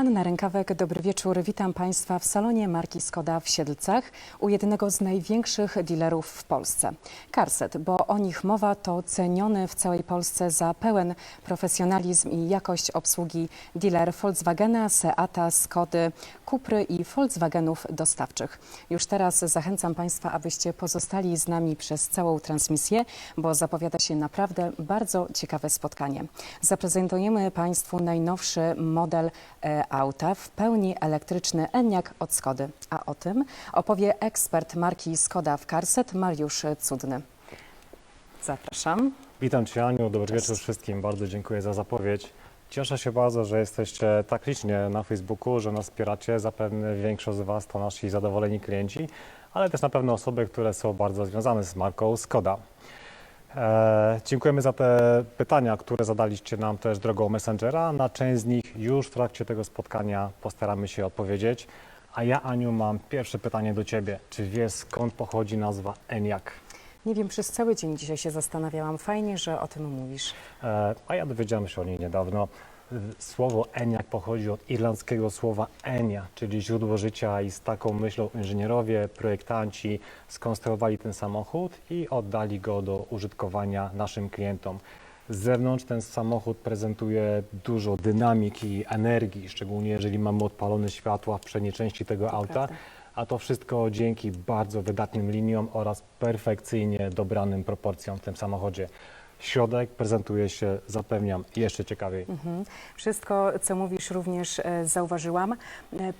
Anna Rękawek, dobry wieczór. Witam Państwa w salonie marki Skoda w Siedlcach u jednego z największych dealerów w Polsce. Carset, bo o nich mowa, to ceniony w całej Polsce za pełen profesjonalizm i jakość obsługi dealer Volkswagena, Seata, Skody, Kupry i Volkswagenów dostawczych. Już teraz zachęcam Państwa, abyście pozostali z nami przez całą transmisję, bo zapowiada się naprawdę bardzo ciekawe spotkanie. Zaprezentujemy Państwu najnowszy model e, auta, w pełni elektryczny Enyaq od Skody. A o tym opowie ekspert marki Skoda w Carset, Mariusz Cudny. Zapraszam. Witam Cię Aniu, dobry Cześć. wieczór wszystkim, bardzo dziękuję za zapowiedź. Cieszę się bardzo, że jesteście tak licznie na Facebooku, że nas wspieracie. Zapewne większość z Was to nasi zadowoleni klienci, ale też na pewno osoby, które są bardzo związane z marką Skoda. E, dziękujemy za te pytania, które zadaliście nam też drogą Messengera. Na część z nich już w trakcie tego spotkania postaramy się odpowiedzieć. A ja, Aniu, mam pierwsze pytanie do Ciebie. Czy wiesz skąd pochodzi nazwa Enyaq? Nie wiem, przez cały dzień dzisiaj się zastanawiałam. Fajnie, że o tym mówisz. E, A ja dowiedziałem się o niej niedawno. Słowo Eniak pochodzi od irlandzkiego słowa Enia, czyli źródło życia i z taką myślą inżynierowie, projektanci skonstruowali ten samochód i oddali go do użytkowania naszym klientom. Z zewnątrz ten samochód prezentuje dużo dynamiki i energii, szczególnie jeżeli mamy odpalone światła w przedniej części tego auta. prawda. A to wszystko dzięki bardzo wydatnym liniom oraz perfekcyjnie dobranym proporcjom w tym samochodzie. Środek prezentuje się, zapewniam, jeszcze ciekawiej. Mhm. Wszystko, co mówisz, również e, zauważyłam. E,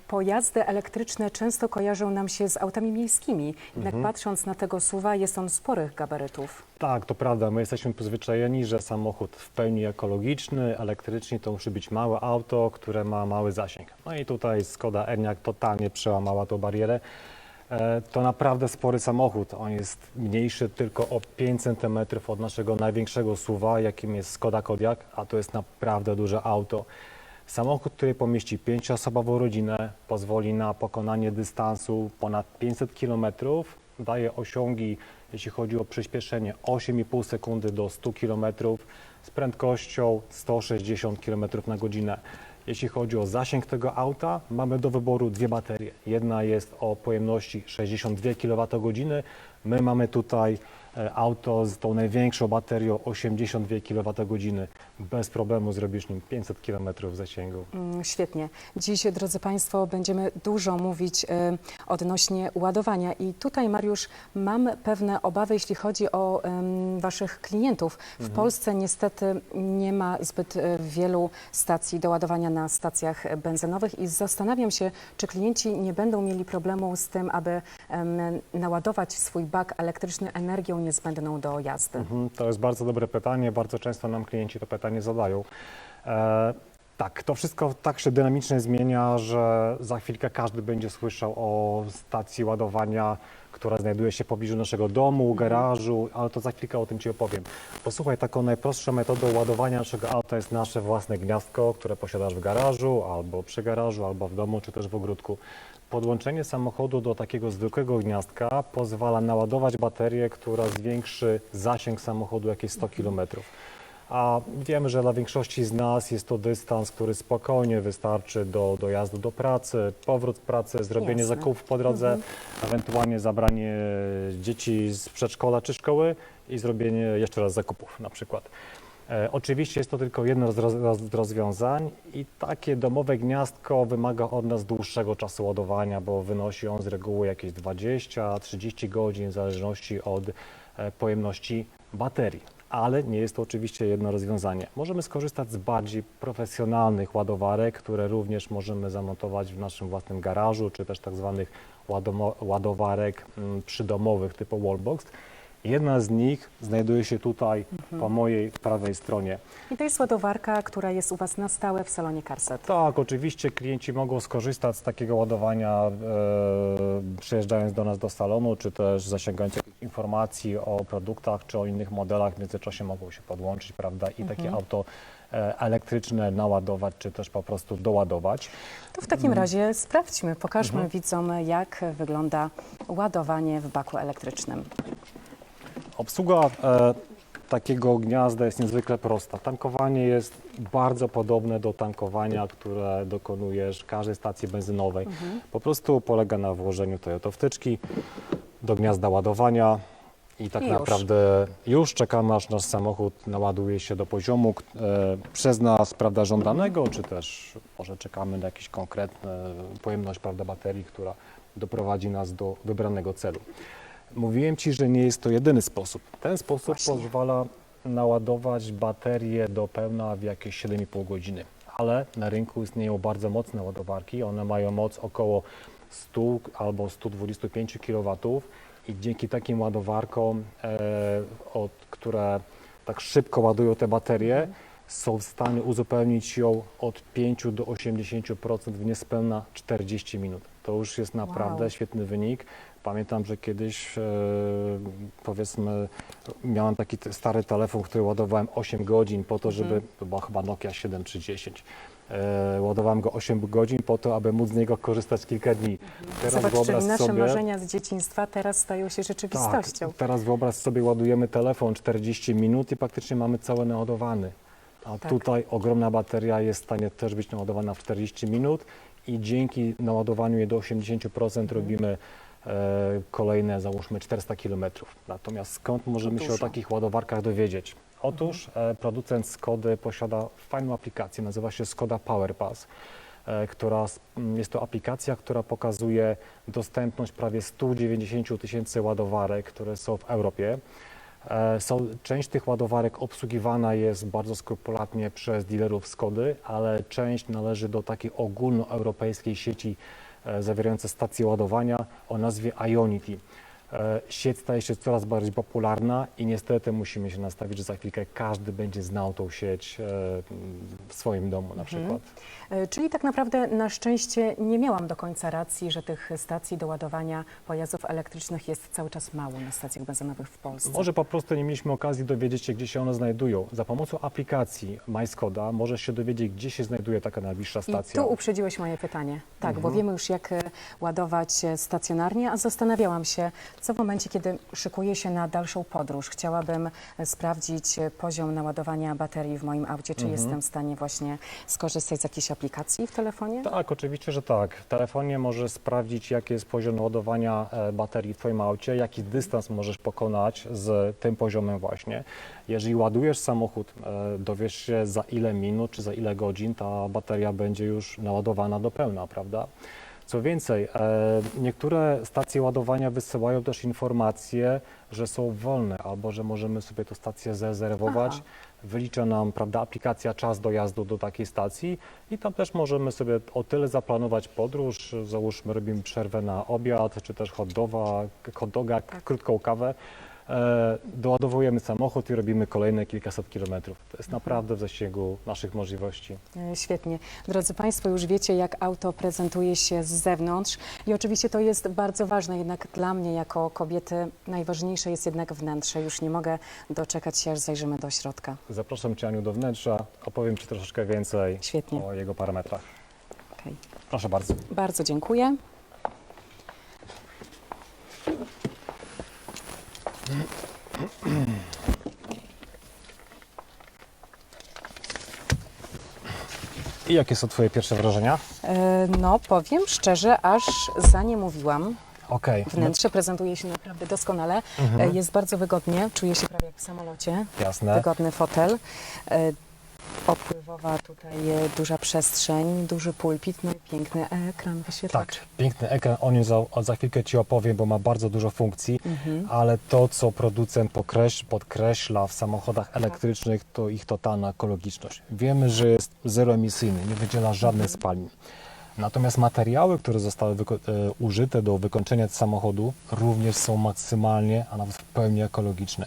Pojazdy elektryczne często kojarzą nam się z autami miejskimi. Jednak patrząc na tego suwa, jest on sporych gabarytów. Tak, to prawda. My jesteśmy przyzwyczajeni, że samochód w pełni ekologiczny, elektryczny to musi być małe auto, które ma mały zasięg. No i tutaj Skoda Enyaq totalnie przełamała tą barierę. E, To naprawdę spory samochód. On jest mniejszy tylko o 5 cm od naszego największego suwa, jakim jest Skoda Kodiaq, a to jest naprawdę duże auto. Samochód, który pomieści pięcioosobową rodzinę, pozwoli na pokonanie dystansu ponad 500 km, daje osiągi, jeśli chodzi o przyspieszenie 8,5 sekundy do 100 km z prędkością 160 km na godzinę. Jeśli chodzi o zasięg tego auta, mamy do wyboru dwie baterie. Jedna jest o pojemności 62 kWh. My mamy tutaj e, auto z tą największą baterią 82 kWh. Bez problemu zrobisz nim 500 km zasięgu. Mm, Świetnie. Dziś, drodzy Państwo, będziemy dużo mówić e, odnośnie ładowania. I tutaj, Mariusz, mam pewne obawy, jeśli chodzi o Waszych klientów. W Polsce niestety nie ma zbyt e, wielu stacji do ładowania na stacjach benzynowych i zastanawiam się, czy klienci nie będą mieli problemu z tym, aby naładować swój bak elektryczny energią niezbędną do jazdy. Mhm, To jest bardzo dobre pytanie. Bardzo często nam klienci to pytanie zadają. E, tak, to wszystko tak się dynamicznie zmienia, że za chwilkę każdy będzie słyszał o stacji ładowania, która znajduje się w pobliżu naszego domu, garażu, ale to za chwilkę o tym Ci opowiem. Posłuchaj, taką najprostszą metodą ładowania naszego auta jest nasze własne gniazdko, które posiadasz w garażu, albo przy garażu, albo w domu, czy też w ogródku. Podłączenie samochodu do takiego zwykłego gniazdka pozwala naładować baterię, która zwiększy zasięg samochodu jakieś 100 km. A wiemy, że dla większości z nas jest to dystans, który spokojnie wystarczy do dojazdu do pracy, powrót z pracy, zrobienie Jasne. zakupów po drodze, ewentualnie zabranie dzieci z przedszkola czy szkoły i zrobienie jeszcze raz zakupów na przykład. E, Oczywiście jest to tylko jedno z roz, roz, rozwiązań i takie domowe gniazdko wymaga od nas dłuższego czasu ładowania, bo wynosi on z reguły jakieś 20-30 godzin w zależności od e, pojemności baterii. Ale nie jest to oczywiście jedno rozwiązanie. Możemy skorzystać z bardziej profesjonalnych ładowarek, które również możemy zamontować w naszym własnym garażu, czy też tak zwanych ładowarek mm, przydomowych typu wallbox. Jedna z nich znajduje się tutaj po mojej prawej stronie. I to jest ładowarka, która jest u Was na stałe w salonie Carset. Tak, oczywiście klienci mogą skorzystać z takiego ładowania e, przyjeżdżając do nas do salonu, czy też zasięgając jakichś informacji o produktach, czy o innych modelach. W międzyczasie mogą się podłączyć, prawda, i takie auto e, elektryczne naładować, czy też po prostu doładować. To w takim razie sprawdźmy, pokażmy widzom, jak wygląda ładowanie w baku elektrycznym. Obsługa e, takiego gniazda jest niezwykle prosta. Tankowanie jest bardzo podobne do tankowania, które dokonujesz w każdej stacji benzynowej. Po prostu polega na włożeniu Toyota wtyczki do gniazda ładowania i tak I już. naprawdę już czekamy, aż nasz samochód naładuje się do poziomu e, przez nas, prawda, żądanego, czy też może czekamy na jakąś konkretną pojemność, prawda, baterii, która doprowadzi nas do wybranego celu. Mówiłem Ci, że nie jest to jedyny sposób. Ten sposób Właśnie. pozwala naładować baterię do pełna w jakieś 7,5 godziny. Ale na rynku istnieją bardzo mocne ładowarki. One mają moc około 100 albo 125 kW i dzięki takim ładowarkom, e, od, które tak szybko ładują te baterie, są w stanie uzupełnić ją od 5 do 80% w niespełna 40 minut. To już jest naprawdę Wow. świetny wynik. Pamiętam, że kiedyś e, powiedzmy miałem taki stary telefon, który ładowałem 8 godzin po to, żeby, to była chyba Nokia 7 czy 10. E, ładowałem go 8 godzin po to, aby móc z niego korzystać kilka dni. Teraz Zobacz, czyli wyobraź nasze sobie, marzenia z dzieciństwa teraz stają się rzeczywistością. tak, teraz wyobraź sobie, ładujemy telefon 40 minut i praktycznie mamy cały naładowany. A Tak. tutaj ogromna bateria jest w stanie też być naładowana w 40 minut i dzięki naładowaniu jej do 80% Mhm. robimy e, kolejne, załóżmy 400 km. Natomiast skąd możemy się o takich ładowarkach dowiedzieć? Otóż e, producent Skody posiada fajną aplikację, nazywa się Skoda PowerPass e, która s- m, jest to aplikacja, która pokazuje dostępność prawie 190 tysięcy ładowarek, które są w Europie. E, Są, część tych ładowarek obsługiwana jest bardzo skrupulatnie przez dealerów Skody, ale część należy do takiej ogólnoeuropejskiej sieci e, zawierającej stacje ładowania o nazwie Ionity. E, Sieć staje się coraz bardziej popularna i niestety musimy się nastawić, że za chwilkę każdy będzie znał tą sieć e, w swoim domu na przykład. E, Czyli tak naprawdę na szczęście nie miałam do końca racji, że tych stacji do ładowania pojazdów elektrycznych jest cały czas mało na stacjach benzynowych w Polsce. Może po prostu nie mieliśmy okazji dowiedzieć się, gdzie się one znajdują. Za pomocą aplikacji MySkoda możesz się dowiedzieć, gdzie się znajduje taka najbliższa I stacja. tu uprzedziłeś moje pytanie. Tak, bo Mhm. wiemy już jak ładować stacjonarnie, a zastanawiałam się, co w momencie, kiedy szykuję się na dalszą podróż, chciałabym e, sprawdzić e, poziom naładowania baterii w moim aucie, czy Mhm. jestem w stanie właśnie skorzystać z jakiejś aplikacji w telefonie? Tak, oczywiście, że tak. W telefonie możesz sprawdzić, jaki jest poziom ładowania e, baterii w Twoim aucie, jaki dystans możesz pokonać z tym poziomem właśnie. Jeżeli ładujesz samochód, dowiesz się za ile minut czy za ile godzin ta bateria będzie już naładowana do pełna, prawda? Co więcej, e, niektóre stacje ładowania wysyłają też informacje, że są wolne albo że możemy sobie tę stację zarezerwować. Aha. Wylicza nam prawda, aplikacja czas dojazdu do takiej stacji i tam też możemy sobie o tyle zaplanować podróż, załóżmy robimy przerwę na obiad, czy też hot doga, hot doga krótką kawę, doładowujemy samochód i robimy kolejne kilkaset kilometrów. To jest naprawdę w zasięgu naszych możliwości. E, Świetnie. Drodzy Państwo, już wiecie, jak auto prezentuje się z zewnątrz i oczywiście to jest bardzo ważne, jednak dla mnie jako kobiety najważniejsze jest jednak wnętrze. Już nie mogę doczekać się, aż zajrzymy do środka. Zapraszam Cię Aniu do wnętrza, opowiem Ci troszeczkę więcej Świetnie. o jego parametrach. Okej. Proszę bardzo. Bardzo dziękuję. I jakie są Twoje pierwsze wrażenia? E, No, powiem szczerze, aż za nie mówiłam. Okej, Wnętrze prezentuje się naprawdę doskonale. Mhm. E, Jest bardzo wygodnie, czuję się prawie jak w samolocie. jasne. Wygodny fotel. E, Opływowa tutaj e, duża przestrzeń, duży pulpit, no i piękny ekran, wyświetlacz. Tak, piękny ekran, o nim za, za chwilkę Ci opowiem, bo ma bardzo dużo funkcji, Mhm. ale to, co producent pokreś, podkreśla w samochodach elektrycznych, to ich totalna ekologiczność. Wiemy, że jest zeroemisyjny, nie wydziela żadnych spalin. Natomiast materiały, które zostały e, użyte do wykończenia samochodu, również są maksymalnie, a nawet w pełni ekologiczne.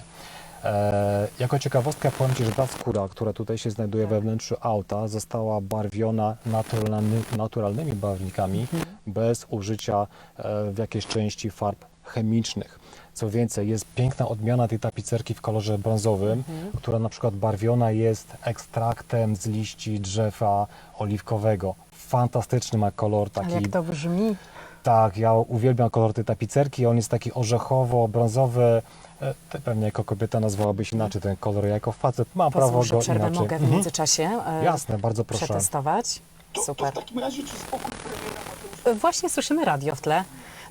E, jako ciekawostkę powiem Ci, że ta skóra, która tutaj się znajduje we wnętrzu auta, została barwiona naturalny, naturalnymi barwnikami, bez użycia e, w jakiejś części farb chemicznych. Co więcej, jest piękna odmiana tej tapicerki w kolorze brązowym, która na przykład barwiona jest ekstraktem z liści drzewa oliwkowego. Fantastyczny ma kolor taki jak to brzmi, Tak, ja uwielbiam kolor tej tapicerki. On jest taki orzechowo-brązowy. E, Ty pewnie jako kobieta nazwałabyś inaczej ten kolor. Ja jako facet mam prawo Pozwól, że go przerwę inaczej. mogę w Mhm. międzyczasie e, Jasne, bardzo proszę. przetestować. To, to Super. w takim razie czy spokój premiera E, Właśnie słyszymy radio w tle.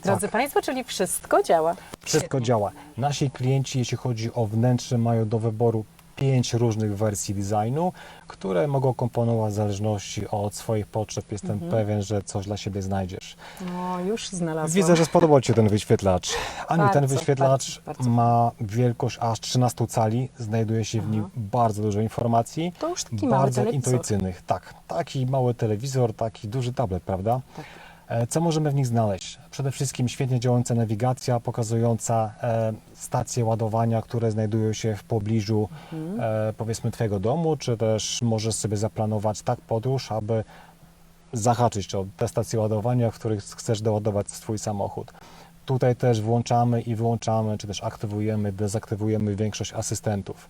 Drodzy Tak. Państwo, czyli wszystko działa. Wszystko działa. Nasi klienci, jeśli chodzi o wnętrze, mają do wyboru pięć różnych wersji designu, które mogą komponować w zależności od swoich potrzeb. Jestem Mhm. pewien, że coś dla siebie znajdziesz. No, już znalazłam. Widzę, że spodobał Ci się ten wyświetlacz. Ani ten wyświetlacz bardzo, bardzo. ma wielkość aż 13 cali. Znajduje się w nim bardzo dużo informacji. To już taki mały bardzo telewizor. intuicyjnych. Tak, taki mały telewizor, taki duży tablet, prawda? Tak. E, Co możemy w nich znaleźć? Przede wszystkim świetnie działająca nawigacja pokazująca e, stacje ładowania, które znajdują się w pobliżu Mhm. e, powiedzmy Twojego domu, czy też możesz sobie zaplanować tak podróż, aby zahaczyć o te stacje ładowania, w których chcesz doładować swój samochód. Tutaj też włączamy i wyłączamy, czy też aktywujemy, dezaktywujemy większość asystentów.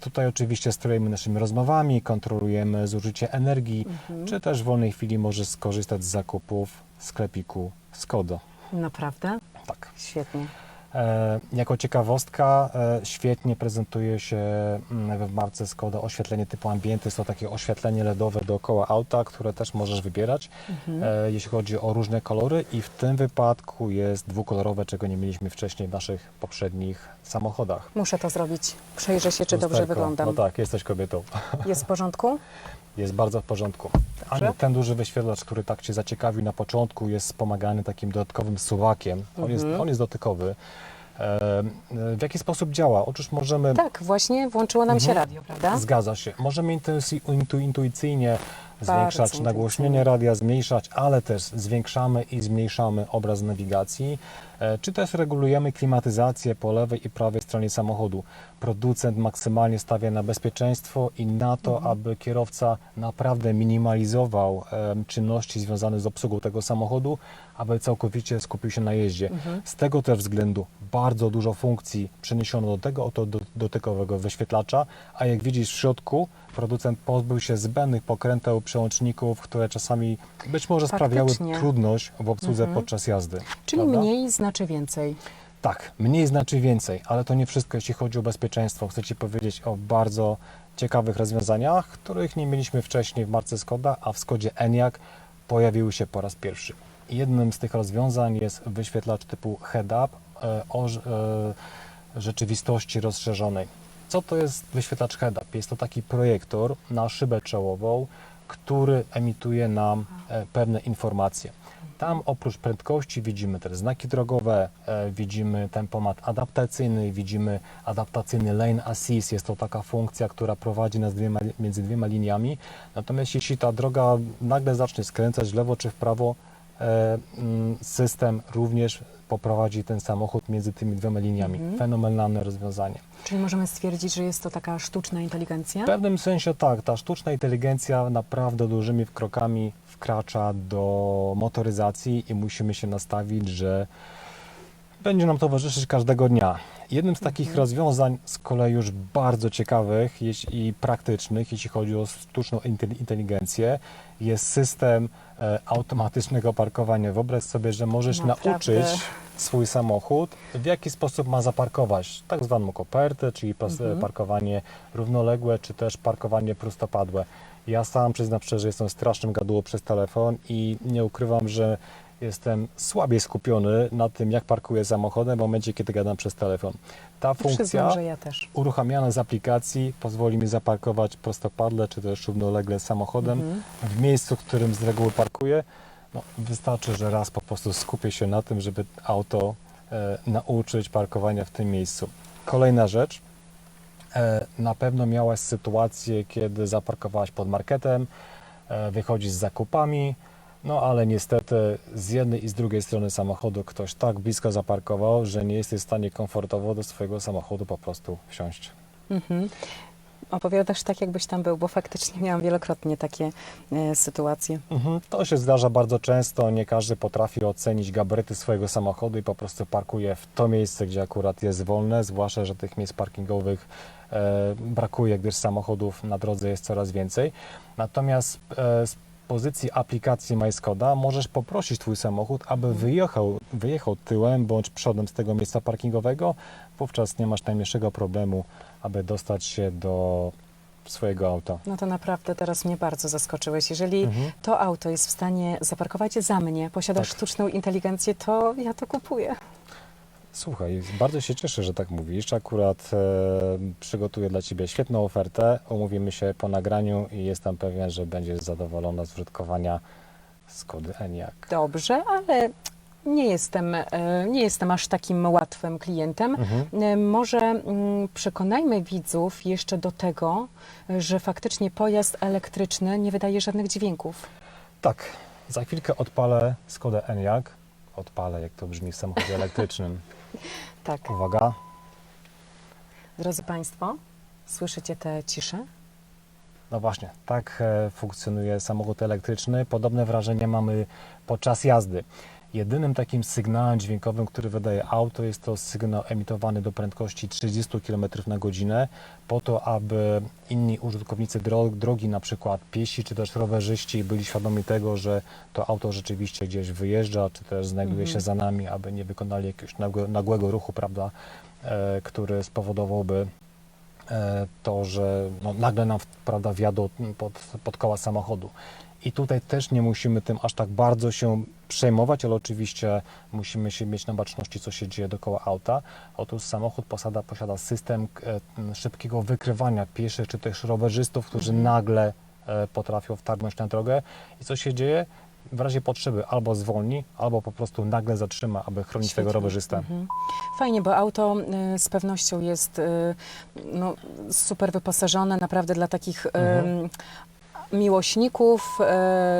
Tutaj oczywiście sterujemy naszymi rozmowami, kontrolujemy zużycie energii, Mhm. czy też w wolnej chwili możesz skorzystać z zakupów w sklepiku Skoda. Naprawdę? Tak. Świetnie. E, jako ciekawostka, e, świetnie prezentuje się mm, w marce Skoda oświetlenie typu ambienty. Jest to takie oświetlenie LEDowe dookoła auta, które też możesz wybierać, e, jeśli chodzi o różne kolory i w tym wypadku jest dwukolorowe, czego nie mieliśmy wcześniej w naszych poprzednich samochodach. Muszę to zrobić. Przejrzę się, czy dobrze wyglądam. No tak, jesteś kobietą. Jest w porządku? Jest bardzo w porządku. Dobrze. Ten duży wyświetlacz, który tak Cię zaciekawił na początku, jest wspomagany takim dodatkowym suwakiem. On, jest, Mhm. on jest dotykowy. E, w jaki sposób działa? Otóż możemy. Tak, właśnie włączyło nam się Mhm. radio, prawda? Zgadza się. Możemy intuicy- intu, intuicyjnie zwiększać nagłośnienie radia, zmniejszać, ale też zwiększamy i zmniejszamy obraz nawigacji, e, czy też regulujemy klimatyzację po lewej i prawej stronie samochodu. Producent maksymalnie stawia na bezpieczeństwo i na to, Mhm. aby kierowca naprawdę minimalizował em, czynności związane z obsługą tego samochodu, aby całkowicie skupił się na jeździe. Mhm. Z tego też względu bardzo dużo funkcji przeniesiono do tego oto do- dotykowego wyświetlacza, a jak widzisz w środku, producent pozbył się zbędnych pokręteł, przełączników, które czasami być może sprawiały Faktycznie. trudność w obsłudze Mhm. podczas jazdy. Czyli prawda? mniej znaczy więcej. Tak, mniej znaczy więcej, ale to nie wszystko, jeśli chodzi o bezpieczeństwo. Chcę Ci powiedzieć o bardzo ciekawych rozwiązaniach, których nie mieliśmy wcześniej w marce Skoda, a w Skodzie Enyaq pojawiły się po raz pierwszy. Jednym z tych rozwiązań jest wyświetlacz typu head-up e, o rz- e, rzeczywistości rozszerzonej. Co to jest wyświetlacz head-up? Jest to taki projektor na szybę czołową, który emituje nam e, pewne informacje. Tam oprócz prędkości widzimy też znaki drogowe, e, widzimy tempomat adaptacyjny, widzimy adaptacyjny lane assist. Jest to taka funkcja, która prowadzi nas dwiema, między dwiema liniami. Natomiast jeśli ta droga nagle zacznie skręcać w lewo czy w prawo, system również poprowadzi ten samochód między tymi dwiema liniami. Fenomenalne rozwiązanie. Czyli możemy stwierdzić, że jest to taka sztuczna inteligencja? W pewnym sensie tak, ta sztuczna inteligencja naprawdę dużymi krokami wkracza do motoryzacji i musimy się nastawić, że będzie nam towarzyszyć każdego dnia. Jednym z takich rozwiązań z kolei już bardzo ciekawych i praktycznych, jeśli chodzi o sztuczną intel- inteligencję, jest system e, automatycznego parkowania. Wyobraź sobie, że możesz Naprawdę. nauczyć swój samochód, w jaki sposób ma zaparkować tak zwaną kopertę, czyli Mhm. parkowanie równoległe, czy też parkowanie prostopadłe. Ja sam przyznam szczerze, jestem strasznym gaduło przez telefon i nie ukrywam, że jestem słabiej skupiony na tym, jak parkuję samochodem w momencie, kiedy gadam przez telefon. Ta funkcja ja uruchamiana z aplikacji pozwoli mi zaparkować prostopadle, czy też równolegle samochodem Mhm. w miejscu, w którym z reguły parkuję. No, wystarczy, że raz po prostu skupię się na tym, żeby auto e, nauczyć parkowania w tym miejscu. Kolejna rzecz. E, na pewno miałaś sytuację, kiedy zaparkowałaś pod marketem, e, wychodzisz z zakupami, no ale niestety z jednej i z drugiej strony samochodu ktoś tak blisko zaparkował, że nie jesteś w stanie komfortowo do swojego samochodu po prostu wsiąść. Mhm. Opowiadasz tak, jakbyś tam był, bo faktycznie miałam wielokrotnie takie e, sytuacje. Mhm, To się zdarza bardzo często. Nie każdy potrafi ocenić gabaryty swojego samochodu i po prostu parkuje w to miejsce, gdzie akurat jest wolne, zwłaszcza, że tych miejsc parkingowych e, brakuje, gdyż samochodów na drodze jest coraz więcej. Natomiast e, z pozycji aplikacji MySkoda możesz poprosić Twój samochód, aby wyjechał, wyjechał tyłem bądź przodem z tego miejsca parkingowego. Wówczas nie masz najmniejszego problemu, aby dostać się do swojego auta. No to naprawdę teraz mnie bardzo zaskoczyłeś. Jeżeli Mhm. to auto jest w stanie zaparkować za mnie, posiadasz Tak. sztuczną inteligencję, to ja to kupuję. Słuchaj, bardzo się cieszę, że tak mówisz. Akurat e, przygotuję dla Ciebie świetną ofertę. Umówimy się po nagraniu i jestem pewien, że będziesz zadowolona z użytkowania Skody Enyaq. Dobrze, ale nie jestem, e, nie jestem aż takim łatwym klientem. Mhm. E, Może mm, przekonajmy widzów jeszcze do tego, że faktycznie pojazd elektryczny nie wydaje żadnych dźwięków. Tak, za chwilkę odpalę Skodę Enyaq. Odpalę, jak to brzmi w samochodzie elektrycznym. Tak, Uwaga. drodzy Państwo, słyszycie tę ciszę? No właśnie, tak e, funkcjonuje samochód elektryczny. Podobne wrażenie mamy podczas jazdy. Jedynym takim sygnałem dźwiękowym, który wydaje auto, jest to sygnał emitowany do prędkości 30 km na godzinę, po to, aby inni użytkownicy dro- drogi, na przykład piesi czy też rowerzyści, byli świadomi tego, że to auto rzeczywiście gdzieś wyjeżdża, czy też znajduje się za nami, aby nie wykonali jakiegoś nagłe- nagłego ruchu, prawda, e, który spowodowałby e, to, że no, nagle nam prawda, wjadą pod, pod koła samochodu. I tutaj też nie musimy tym aż tak bardzo się przejmować, ale oczywiście musimy się mieć na baczności, co się dzieje dookoła auta. Otóż samochód posiada, posiada system e, szybkiego wykrywania pieszych czy też rowerzystów, którzy nagle e, potrafią wtargnąć na drogę. I co się dzieje? W razie potrzeby albo zwolni, albo po prostu nagle zatrzyma, aby chronić tego Świetnie. rowerzystę. Mhm. Fajnie, bo auto y, z pewnością jest no, super wyposażone, naprawdę dla takich Mhm. Miłośników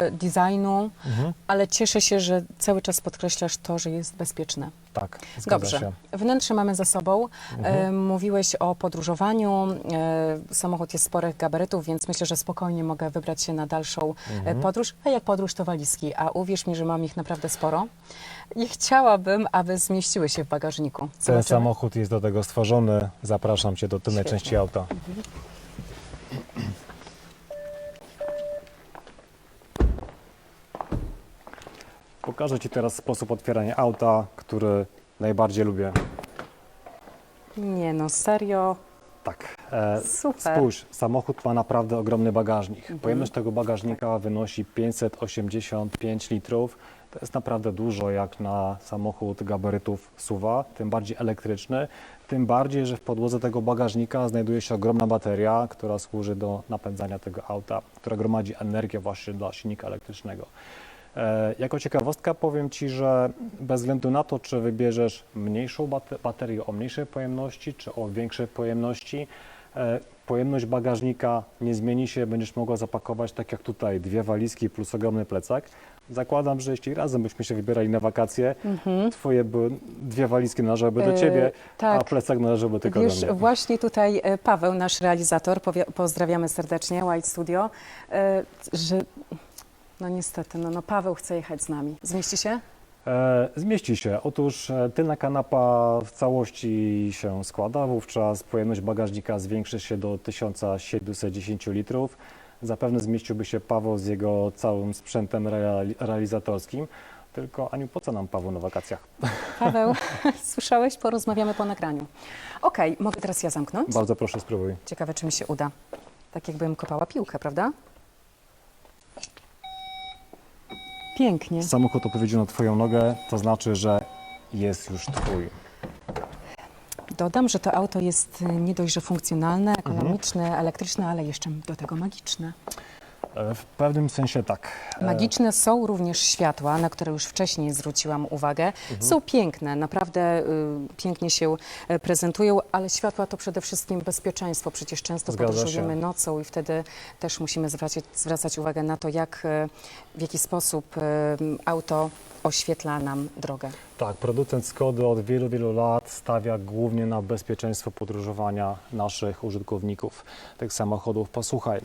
y, designu, Mhm. ale cieszę się, że cały czas podkreślasz to, że jest bezpieczne. Tak, zgadza Dobrze, się. wnętrze mamy za sobą. Mhm. E, mówiłeś o podróżowaniu. E, samochód jest sporych gabarytów, więc myślę, że spokojnie mogę wybrać się na dalszą e, Mhm. podróż. A jak podróż, to walizki. A uwierz mi, że mam ich naprawdę sporo. I chciałabym, aby zmieściły się w bagażniku. Ten Zobaczymy. samochód jest do tego stworzony. Zapraszam Cię do tylnej Świetnie. części auta. Pokażę Ci teraz sposób otwierania auta, który najbardziej lubię. Nie no, serio. Tak. E, Super. Spójrz, samochód ma naprawdę ogromny bagażnik. Pojemność tego bagażnika wynosi 585 litrów. To jest naprawdę dużo jak na samochód gabarytów SUV, tym bardziej elektryczny. Tym bardziej, że w podłodze tego bagażnika znajduje się ogromna bateria, która służy do napędzania tego auta, która gromadzi energię właśnie dla silnika elektrycznego. E, Jako ciekawostka powiem Ci, że bez względu na to, czy wybierzesz mniejszą bate- baterię o mniejszej pojemności, czy o większej pojemności, e, pojemność bagażnika nie zmieni się, będziesz mogła zapakować tak jak tutaj dwie walizki plus ogromny plecak. Zakładam, że jeśli razem byśmy się wybierali na wakacje, Twoje były, dwie walizki należałyby do E, Ciebie, a tak. plecak należałby tylko Wiesz, do mnie. właśnie tutaj Paweł, nasz realizator, pozdrawiamy serdecznie, White Studio, że no niestety, no, no Paweł chce jechać z nami. Zmieści się? E, zmieści się. Otóż e, tylna kanapa w całości się składa, wówczas pojemność bagażnika zwiększy się do 1710 litrów. Zapewne zmieściłby się Paweł z jego całym sprzętem reali- realizatorskim. Tylko Aniu, po co nam Paweł na wakacjach? Paweł, słyszałeś? Porozmawiamy po nagraniu. Okej, mogę teraz ja zamknąć? Bardzo proszę spróbuj. Ciekawe, czy mi się uda. Tak jakbym kopała piłkę, prawda? Pięknie. Samochód odpowiedział na Twoją nogę, to znaczy, że jest już Twój. Dodam, że to auto jest y, nie dość, że funkcjonalne, ekonomiczne, elektryczne, ale jeszcze do tego magiczne. E, W pewnym sensie tak. E, Magiczne są również światła, na które już wcześniej zwróciłam uwagę. Są piękne, naprawdę y, pięknie się e, prezentują, ale światła to przede wszystkim bezpieczeństwo. Przecież często Zgadza podróżujemy się. nocą i wtedy też musimy zwracać, zwracać uwagę na to, jak, e, w jaki sposób e, auto oświetla nam drogę. Tak, producent Skody od wielu, wielu lat stawia głównie na bezpieczeństwo podróżowania naszych użytkowników tych samochodów. Posłuchaj,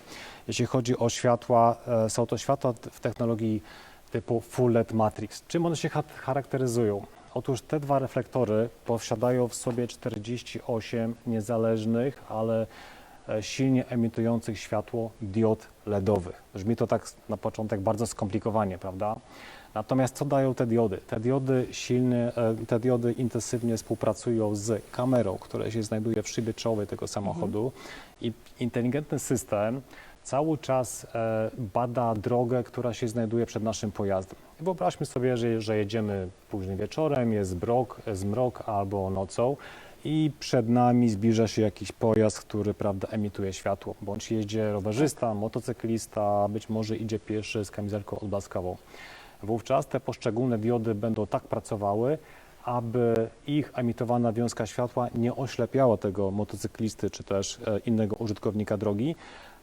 jeśli chodzi o światła, e, są to światła w technologii typu Full LED Matrix. Czym one się cha- charakteryzują? Otóż te dwa reflektory posiadają w sobie 48 niezależnych, ale e, silnie emitujących światło diod LEDowych. Brzmi to tak na początek bardzo skomplikowanie, prawda? Natomiast co dają te diody? Te diody silnie, e, te diody intensywnie współpracują z kamerą, która się znajduje w szybie czołowej tego samochodu i inteligentny system cały czas e, bada drogę, która się znajduje przed naszym pojazdem. Wyobraźmy sobie, że, że jedziemy późnym wieczorem, jest zmrok, zmrok albo nocą i przed nami zbliża się jakiś pojazd, który prawda, emituje światło. Bądź jeździ rowerzysta, motocyklista, być może idzie pieszy z kamizelką odblaskową. Wówczas te poszczególne diody będą tak pracowały, aby ich emitowana wiązka światła nie oślepiała tego motocyklisty czy też e, innego użytkownika drogi.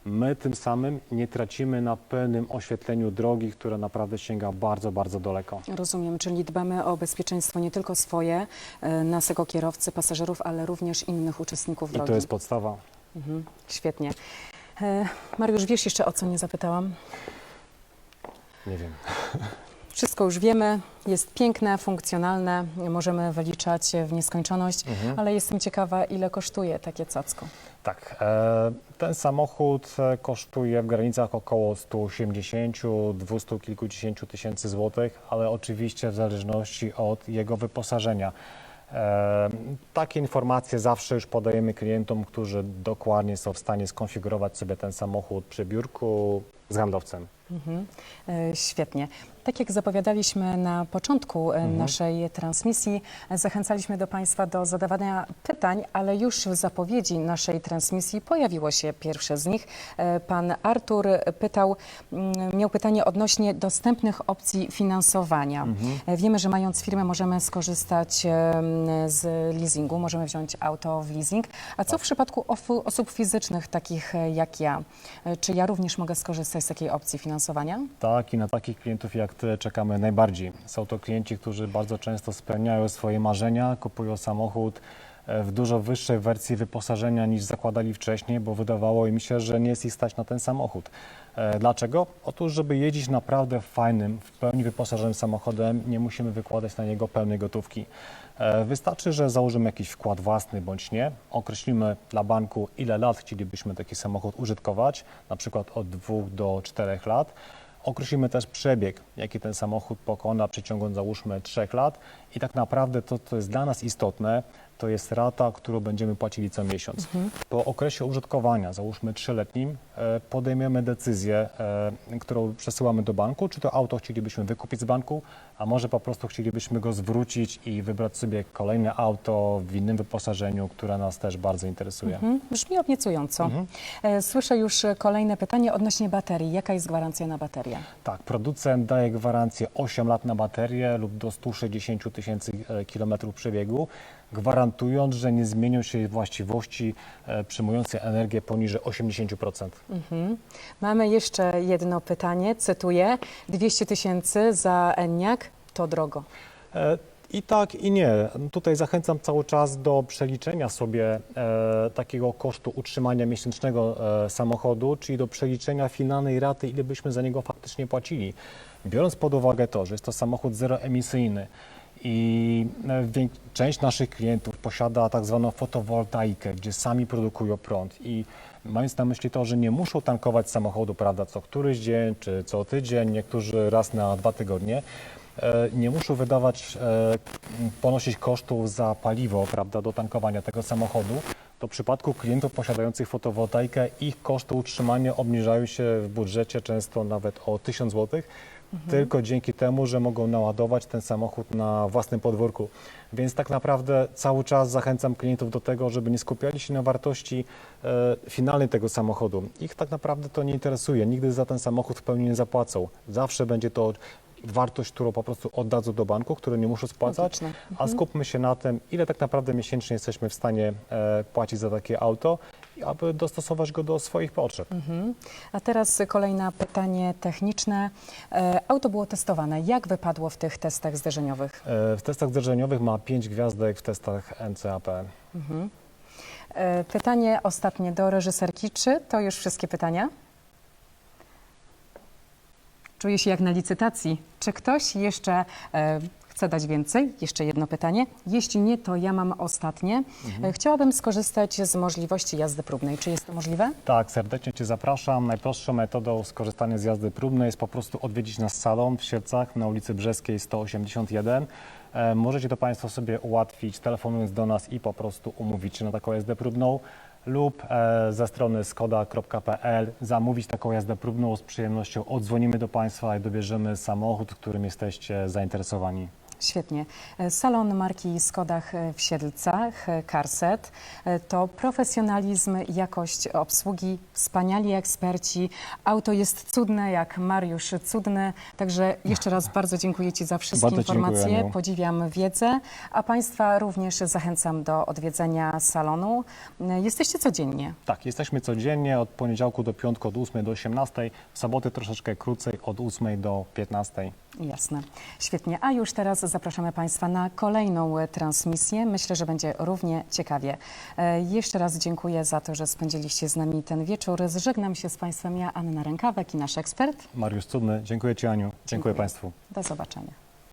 My tym samym nie tracimy na pełnym oświetleniu drogi, które naprawdę sięga bardzo, bardzo daleko. Rozumiem, czyli dbamy o bezpieczeństwo nie tylko swoje, e, naszego kierowcy, pasażerów, ale również innych uczestników I drogi. to jest podstawa. Mhm, świetnie. E, Mariusz, wiesz jeszcze o co nie zapytałam? Nie wiem. Wszystko już wiemy, jest piękne, funkcjonalne, możemy wyliczać w nieskończoność, Mhm. ale jestem ciekawa, ile kosztuje takie cacko. Tak, e, ten samochód e, kosztuje w granicach około 180, 200 kilkudziesięciu tysięcy złotych, ale oczywiście w zależności od jego wyposażenia. E, takie informacje zawsze już podajemy klientom, którzy dokładnie są w stanie skonfigurować sobie ten samochód przy biurku z handlowcem. Mhm. E, Świetnie. Tak jak zapowiadaliśmy na początku e, naszej transmisji, e, zachęcaliśmy do Państwa do zadawania pytań, ale już w zapowiedzi naszej transmisji pojawiło się pierwsze z nich. E, Pan Artur pytał, mm, miał pytanie odnośnie dostępnych opcji finansowania. E, Wiemy, że mając firmę możemy skorzystać z leasingu, możemy wziąć auto w leasing. A co w przypadku osób fizycznych, takich jak ja? Czy ja również mogę skorzystać z takiej opcji finansowania? Tak, i na takich klientów jak Ty czekamy najbardziej. Są to klienci, którzy bardzo często spełniają swoje marzenia, kupują samochód e, w dużo wyższej wersji wyposażenia niż zakładali wcześniej, bo wydawało im się, że nie jest ich stać na ten samochód. E, Dlaczego? Otóż, żeby jeździć naprawdę fajnym, w pełni wyposażonym samochodem, nie musimy wykładać na niego pełnej gotówki. E, Wystarczy, że założymy jakiś wkład własny bądź nie, określimy dla banku, ile lat chcielibyśmy taki samochód użytkować, na przykład od 2 do 4 lat. Określimy też przebieg, jaki ten samochód pokona w przeciągu załóżmy 3 lat i tak naprawdę to, co jest dla nas istotne, to jest rata, którą będziemy płacili co miesiąc. Po okresie użytkowania, załóżmy trzyletnim, e, podejmiemy decyzję, e, którą przesyłamy do banku, czy to auto chcielibyśmy wykupić z banku, a może po prostu chcielibyśmy go zwrócić i wybrać sobie kolejne auto w innym wyposażeniu, które nas też bardzo interesuje. Mhm. Brzmi obiecująco. Mhm. E, Słyszę już e, kolejne pytanie odnośnie baterii. Jaka jest gwarancja na baterię? Tak, producent daje gwarancję 8 lat na baterię lub do 160 tysięcy e, kilometrów przebiegu, gwarantując, że nie zmienią się właściwości e, przyjmujące energię poniżej 80%. Mhm. Mamy jeszcze jedno pytanie, cytuję. 200 tysięcy za Eniak to drogo. E, I tak, i nie. Tutaj zachęcam cały czas do przeliczenia sobie e, takiego kosztu utrzymania miesięcznego e, samochodu, czyli do przeliczenia finalnej raty, ile byśmy za niego faktycznie płacili. Biorąc pod uwagę to, że jest to samochód zeroemisyjny i e, część naszych klientów posiada tak zwaną fotowoltaikę, gdzie sami produkują prąd. I mając na myśli to, że nie muszą tankować samochodu, prawda, co któryś dzień czy co tydzień, niektórzy raz na dwa tygodnie, e, nie muszą wydawać, e, ponosić kosztów za paliwo, prawda, do tankowania tego samochodu, to w przypadku klientów posiadających fotowoltaikę ich koszty utrzymania obniżają się w budżecie często nawet o 1000 zł, tylko dzięki temu, że mogą naładować ten samochód na własnym podwórku. Więc tak naprawdę cały czas zachęcam klientów do tego, żeby nie skupiali się na wartości e, finalnej tego samochodu. Ich tak naprawdę to nie interesuje. Nigdy za ten samochód w pełni nie zapłacą. Zawsze będzie to wartość, którą po prostu oddadzą do banku, którą nie muszą spłacać, a skupmy się na tym, ile tak naprawdę miesięcznie jesteśmy w stanie e, płacić za takie auto, aby dostosować go do swoich potrzeb. Mhm. A teraz kolejne pytanie techniczne. E, Auto było testowane. Jak wypadło w tych testach zderzeniowych? E, W testach zderzeniowych ma 5 gwiazdek, w testach NCAP. Mhm. E, Pytanie ostatnie do reżyserki. Czy to już wszystkie pytania? Czuję się jak na licytacji. Czy ktoś jeszcze e, chcę dać więcej. Jeszcze jedno pytanie. Jeśli nie, to ja mam ostatnie. Mhm. E, Chciałabym skorzystać z możliwości jazdy próbnej. Czy jest to możliwe? Tak, serdecznie Cię zapraszam. Najprostszą metodą skorzystania z jazdy próbnej jest po prostu odwiedzić nas salon w Siercach na ulicy Brzeskiej 181. E, Możecie to Państwo sobie ułatwić telefonując do nas i po prostu umówić się na taką jazdę próbną lub e, ze strony skoda.pl zamówić taką jazdę próbną. Z przyjemnością odzwonimy do Państwa i dobierzemy samochód, którym jesteście zainteresowani. Świetnie. E, Salon marki Skodach e, w Siedlcach, e, Carset, e, to profesjonalizm, jakość obsługi, wspaniali eksperci. Auto jest cudne, jak Mariusz cudny. Także jeszcze raz bardzo dziękuję Ci za wszystkie Bardzo dziękuję, informacje. Aniu. Podziwiam wiedzę, a Państwa również zachęcam do odwiedzenia salonu. Jesteście codziennie. Tak, jesteśmy codziennie od poniedziałku do piątku od 8 do 18, w soboty troszeczkę krócej od 8 do 15. Jasne. Świetnie. A już teraz zapraszamy Państwa na kolejną transmisję. Myślę, że będzie równie ciekawie. E, Jeszcze raz dziękuję za to, że spędziliście z nami ten wieczór. Żegnam się z Państwem ja, Anna Rękawek i nasz ekspert. Mariusz Cudny, dziękuję Ci Aniu, dziękuję, Dziękuję. Państwu. Do zobaczenia.